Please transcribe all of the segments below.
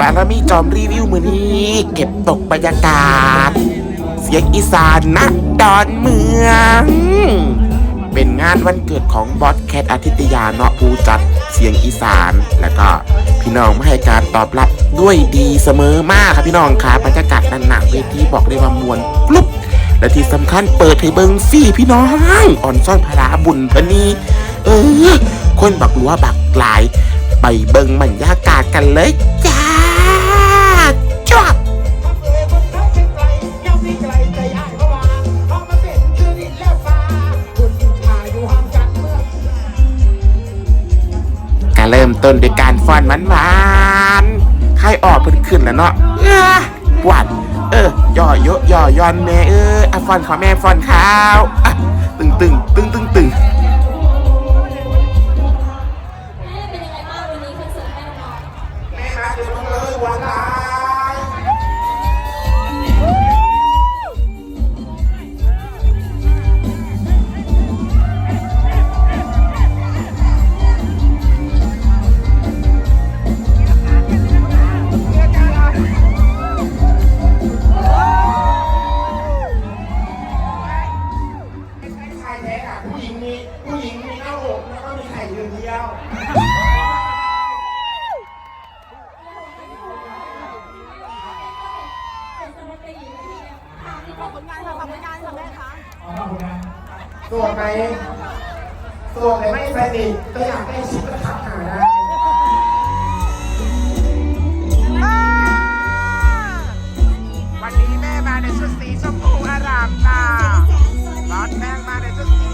ปารามีจอมรีวิวมือนี้ เก็บตกบรรยากาศ เสียงอีสานนะดอนเมือง เป็นงานวันเกิดของบอสแคทอาทิตยาเนาะผู้จัดเสียงอีสาน แล้วก็พี่น้องมาให้การตอบรับด้วยดีเสมอมากครับพี่น้องค่ะบรรยากาศนันหนักเวทีบอกเลยว่ามวลปลุบและที่สำคัญเปิดให้เบิงฟรี่พี่น้อง อ่อนซ่อนพระบุญพะนีเออคนบักหลัวบักหลาย ไปเบิงบรรยากาศกันเลยจ้าจวบก็เริ่มต้นด้วยการฟ้อนมันหวานๆใครออกเพิ่นขึ้นแล้วเนาะปวดเออย่อเยอะย่อยอนแม่เอออะฟอนขอแม่ฟอนข้าวอะตึงตึงตึงตึงตึง ดียวเป็นสมาธิอยู่ที่เนี่ยค่ะขอบคุณงานค่ะขอบคุณงานค่ะแม่คะโสดไหมโสดแต่ไม่สนิทก็อยากได้ชิปก็ทักหาได้วันนี้แม่มาในชุดสีชมพูอารามตาบอสแม่มาในชุดสี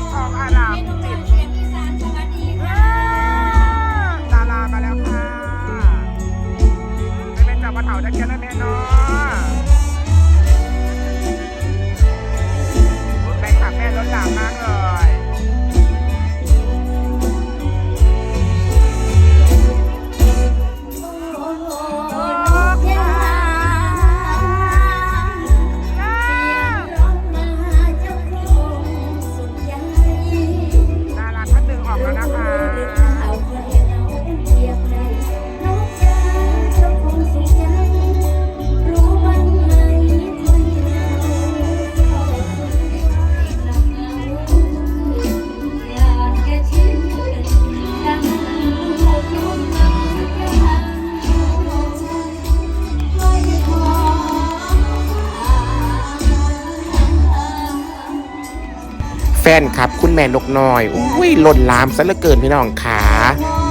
นครับ คุณแม่นกน้อยอุ้ยหล่นลามซะเหลือเกินพี่น้องขา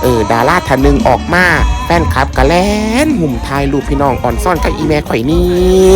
เออดาราท่านหนึ่งออกมาแฟนครับกะแลนหุ่มทายรูปพี่น้องอ่อนซ่อนกับอีแม่ข่อยนี่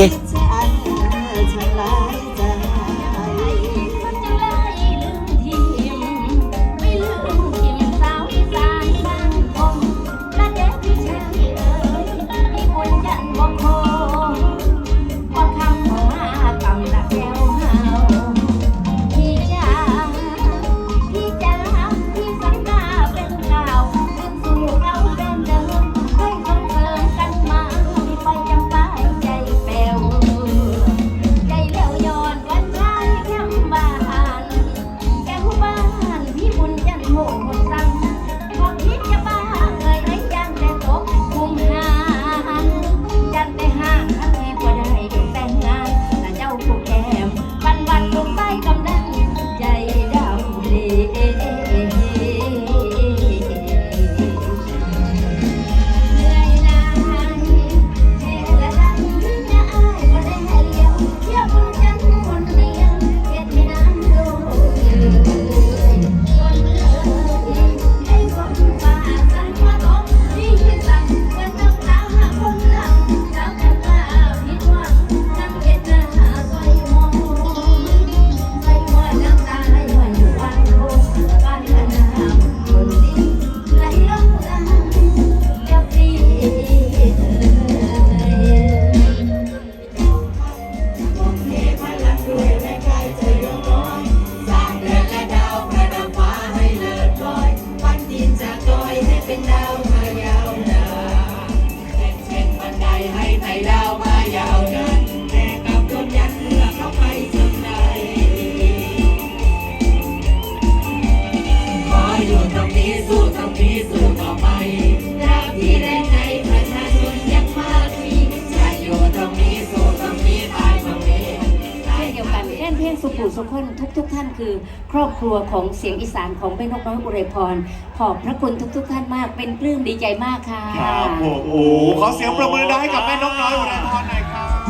ทุกคนทุกๆท่านคือ ครอบครัวของเสียงอีสานของแม่นกน้อยอุไรพรขอบพระคุณทุกๆท่านมากเป็นปลื้มดีใจมากค่ะ ครับผมโอ้ขอเสียงประมือได้กับแม่นกน้อยอุไรพรหน่อยครับ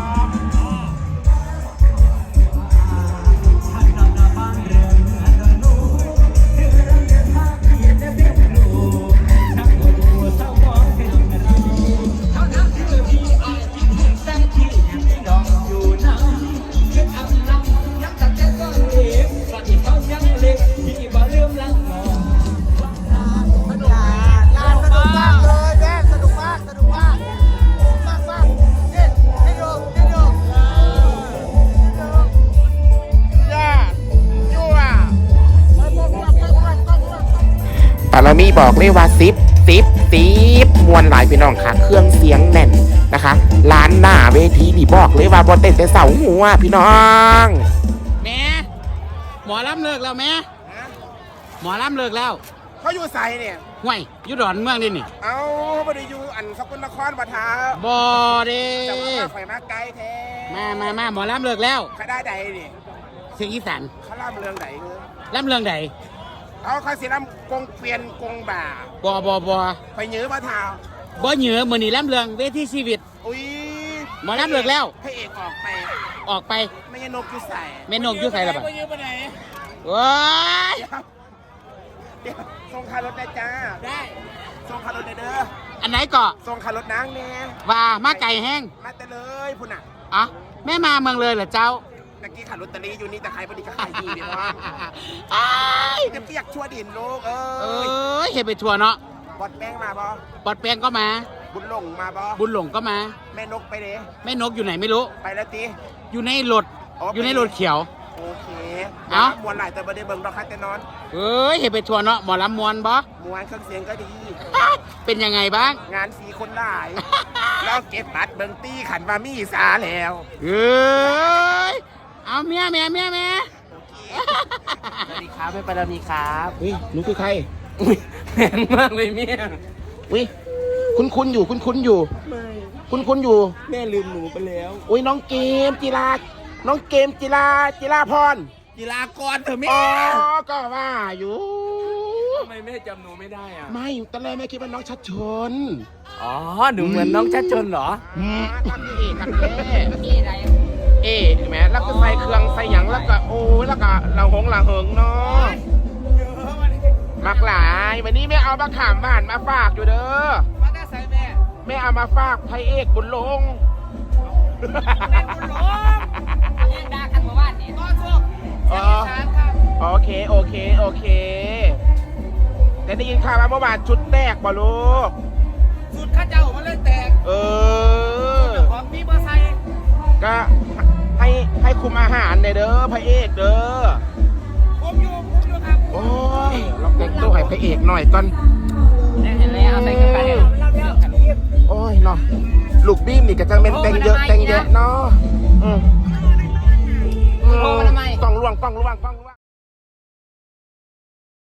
บอกเลยว่าซิปซิปซิปมวนหลายพี่น้องค่ะ เครื่องเสียงแน่นนะคะร้านหน้าเวทีนี่บอกเลยว่าบอเต้นแต่เสาหัวพี่น้องแม่หมอลำเลิกแล้วแม่หมอลำเลิกแล้วเขาอยู่ใส่เนี่ยห่วยอยุดอนเมืองนี่นี่ เอาบไดิอยู่อันสกุลนครบัท้าบอเด้แต่ว่าข่อยมาไกลแท้มามามาหมอลำเลิกแล้วเขาได้ใดนี่เสียงอีสานเขาล่ำเรื่องไหนลำเรื่องใด เอาเขาสิล่ำกงเปลี่ยนกงบ่าบอบอบอไปยื้อมาเท้าบอเหนือมือนี่ลำเรื่องเวทีชีวิต อุ้ยหมอลำเลิกแล้ว พระเอกออกไป ออกไปไม่ใช่นกอยู่ใส่แม่นกอยู่ใส่ละบัดไปยื้อไปไหนว้ายเดี๋ยวส่งคารถนะจ้าได้ส่งคารถเด้ออันไหนเกาะส่งคารถนางเนี่ยว่ามาไก่แห้งมาแต่เลยพุ่นอะ อะแม่มาเมืองเลยเหรอเจ้า ตะกี้ขายลอตเตอรี่อยู่นี่แต่ขายพอดีก็ขายดีเดี๋ยวว่าอ้ายจะเปียกชั่วดินลูกเอ้เอ้ยยเห็นไปทัวร์เนาะบอดแป้งมาบอปอดแปลงก็มา บุญหลงมาบอบุญหลงก็มา แม่นกไปเด้แม่นกอยู่ไหนไม่รู้ ไปแล้วตี อยู่ในรถอ๋ออยู่ในรถเขียว โอเคเอ้า มวนหลายแต่บ่ได้เบิ่งดอกคัดแต่นอนเอ้ยเห็นไปทัวร์เนาะหมอลำมวนบ่มวนเครื่องเสียงก็ดีเป็นยังไงบ้างงานสีคนหลาย แล้วเก็บบัตรเบิ่งตี้ขันมามีสาแล้ว เอ้ย เอาเมียเมียเมียเมียสวัสดีครับไม่ปรามีครับเฮ้ยหนูคือใครแพงมากเลยเมียอุ้ยคุณคุณอยู่คุณคุณอยู่ ไม่คุณคุณอยู่ แม่ลืมหนูไปแล้ว อุ้ยน้องเกมจิราน้องเกมจิราจิราพรกีฬากรเถอะแม่อ๋อก็ว่าอยู่ทำไมแม่จำหนูไม่ได้อะ ไม่ตอนแรกแม่คิดว่าน้องชัดชน อ๋อหนูเหมือนน้องชัดชนเหรออืมทำเอกกับแม่ เอใช่ไหมแล้วก็ใส่เครื่องใส่หยังแล้วก็โอ้ยแล้วก็เราหงหลังเหิงเนาะมักหลาย วันนี้แม่เอามะขามหวานมาฝากอยู่เด้อมาได้ใส่แม่แม่เอามาฝากพระเอกบุญหลงยังด่ากันมาว่านี่ก็โชคอ๋อโอเคโอเคโอเคแต่ได้ยินข่าวว่าเมื่อวานชุดแตกบ่ลูกสุดข้าเจ้ามันเลยแตก เออของมีเบอร์ไซค์ก็ ให้ให้คุมอาหารหน่อยเด้อพระเอกเด้อผมอยู่ผมอยู่ครับโอ้ยเราแต่งตัวให้พระเอกหน่อยก่อนเห็นแล้วเอาใส่กันไปโอ้ยเนาะลูกบีมนี่ก็จังเป็นแต่งเยอะแต่งเยอะเนาะอืมโทรมาทำไมกล้องล่วงกล้องล่วงกล้อง